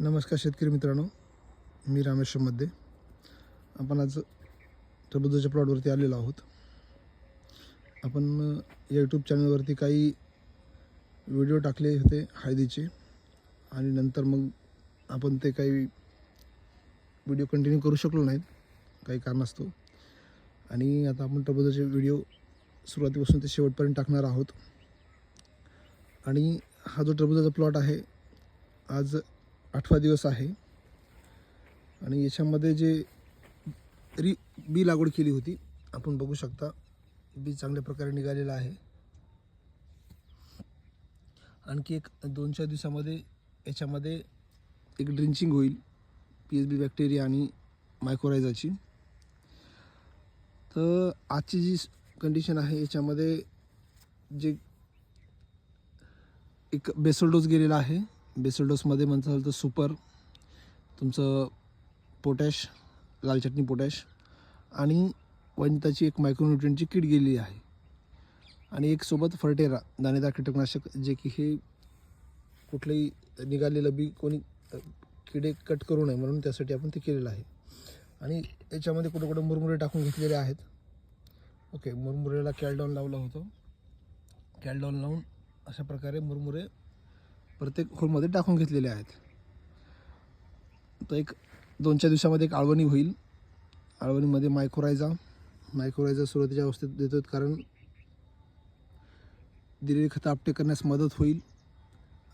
नमस्कार शेतकरी मित्रांनो मी रामेश्वरमध्ये आपण आज टरबुजाच्या प्लॉटवरती आलेलो आहोत. आपण या यूट्यूब चॅनलवरती काही व्हिडिओ टाकले होते हळदीचे आणि नंतर मग आपण ते काही व्हिडिओ कंटिन्यू करू शकलो नाहीत काही कारणास्तव. आणि आता आपण टरबुजाचे व्हिडिओ सुरुवातीपासून ते शेवटपर्यंत टाकणार आहोत. आणि हा जो टरबुजाचा प्लॉट आहे आज आठवा दिवस आहे. आणि याच्यामध्ये जे री बी लागवड केली होती आपण बघू शकता बी चांगल्या प्रकारे निघालेलं आहे. आणखी एक दोन चार दिवसामध्ये याच्यामध्ये एक ड्रिंचिंग होईल पी एच बी बॅक्टेरिया आणि मायक्रोरायझाची तर आजची जी कंडिशन आहे याच्यामध्ये जे एक बेसल डोस गेलेला आहे बेसोडोसमध्ये म्हणताल तर सुपर तुमचं पोटॅश लाल चटणी पोटॅश आणि वनिताची एक मायक्रोन्युट्रियनची किट गेलेली आहे. आणि एक सोबत फर्टेरा दाणेदार कीटकनाशक जे की हे कुठलंही निघालेलं बी कोणी किडे कट करू नये म्हणून त्यासाठी आपण ते केलेलं आहे. आणि याच्यामध्ये कुठं कुठं मुरमुरे टाकून घेतलेले आहेत. ओके मुरमुरेला कॅलडॉन लावलं होतं. कॅलडॉन लावून अशा प्रकारे मुरमुरे प्रत्येक होलमध्ये टाकून घेतलेले आहेत. तर एक दोन चार दिवसामध्ये एक आळवणी होईल. आळवणीमध्ये मायक्रोरायझा मायक्रोरायझा सुरुवातीच्या अवस्थेत देतो कारण दिलेली खतं आपटे करण्यास मदत होईल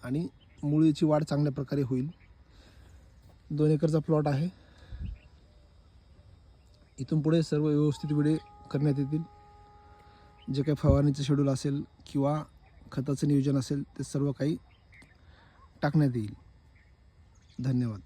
आणि मुळीची वाढ चांगल्या प्रकारे होईल. दोन एकरचा प्लॉट आहे. इथून पुढे सर्व व्यवस्थित वेळे करण्यात येतील. जे काही फवारणीचं शेड्यूल असेल किंवा खताचं नियोजन असेल ते सर्व काही टाकण्यात येईल. धन्यवाद.